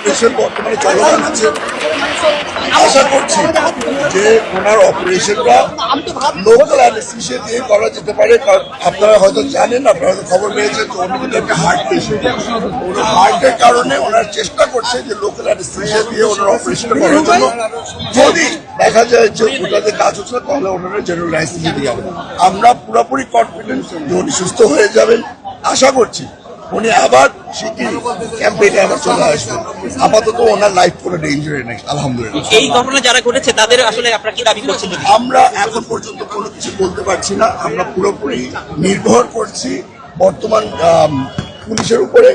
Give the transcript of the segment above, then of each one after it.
Operation বর্তমানে চলমান আছে আশা করছি যে ওনার অপারেশনটা লোকাল অ্যানেস্থেশিয়া দিয়ে করা যেতে পারে কারণ আপনারা হয়তো জানেন আপনারা হয়তো খবর পেয়েছেন যে উনি একটা হার্ট পেশেন্ট ওনার হার্টের কারণে ওনার চেষ্টা করছে যে লোকাল অ্যানেস্থেশিয়া দিয়ে ওনার অপারেশনটা করার জন্য। যদি দেখা যায় যে ওটাতে কাজ হচ্ছে না, তাহলে ওনারা জেনারেল অ্যানেস্থেশিয়া দিয়ে আমরা পুরোপুরি কনফিডেন্স যে উনি সুস্থ হয়ে যাবেন। আশা করছি উনি আবার শিগগিরই ক্যাম্পেইনে আবার চলে আসবেন। আপাতত ওনার লাইফ কোনো ডেঞ্জারে নেই আলহামদুলিল্লাহ। এই ঘটনা যারা ঘটেছে তাদের আসলে আপনারা কি দাবি করছেন? আমরা এখন পর্যন্ত কোনো কিছু বলতে পারছি না। আমরা পুরোপুরি নির্ভর করছি বর্তমান পুলিশের উপরে।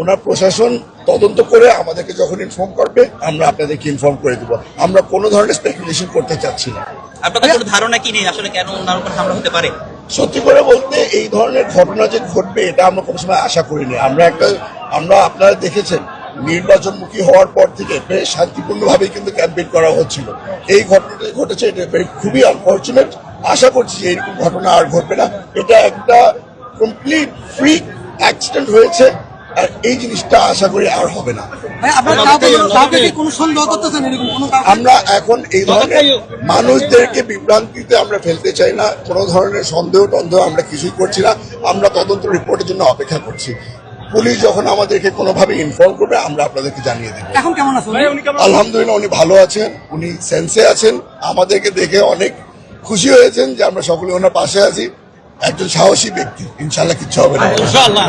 ওনার প্রশাসন তদন্ত করে আমাদেরকে যখন ইনফর্ম করবে আমরা আপনাদেরকে ইনফর্ম করে দেবো। আমরা কোনো ধরনের স্পেকুলেশন করতে চাচ্ছি না। আপনাদের ধারণা কি নেই আসলে কেন ওনার উপর হামলা হতে পারে? সত্যি করে বলতে, এই ধরনের ঘটনা যে ঘটবে, এটা আমরা কোনো সময় আশা করিনি। আমরা একটা, আমরা আপনারা দেখেছেন, নির্বাচনমুখী হওয়ার পর থেকে বেশ শান্তিপূর্ণভাবে কিন্তু ক্যাম্পেইন করা হচ্ছিল। এই ঘটনাটা ঘটেছে, এটা খুবই আনফর্চুনেট আশা করছি যে এরকম ঘটনা আর ঘটবে না। এটা একটা কমপ্লিট ফ্রি অ্যাক্সিডেন্ট হয়েছে। আর এই জিনিসটা আশা করি আর হবে না। ভাই আপনারা কাউকে কাউকে কি কোনো সন্দেহ করতেছেন এরকম কোনো কাউকে? আমরা এখন এই ধরনের মানুষদেরকে বিভ্রান্তিতে আমরা ফেলতে চাই না কোনো ধরনের সন্দেহ টন্দেহ আমরা কিছুই করছি না আমরা তদন্ত রিপোর্টের জন্য অপেক্ষা করছি। পুলিশ যখন আমাদেরকে কোনোভাবে ইনফর্ম করবে আমরা আপনাদেরকে জানিয়ে দেবো। এখন কেমন আছেন? আলহামদুলিল্লাহ উনি ভালো আছেন উনি সেন্সে আছেন আমাদেরকে দেখে অনেক খুশি হয়েছেন যে আমরা সকলে ওনার পাশে আছি। একজন সাহসী ব্যক্তি ইনশাল্লাহ কিচ্ছু হবে না। ইনশাআল্লাহ।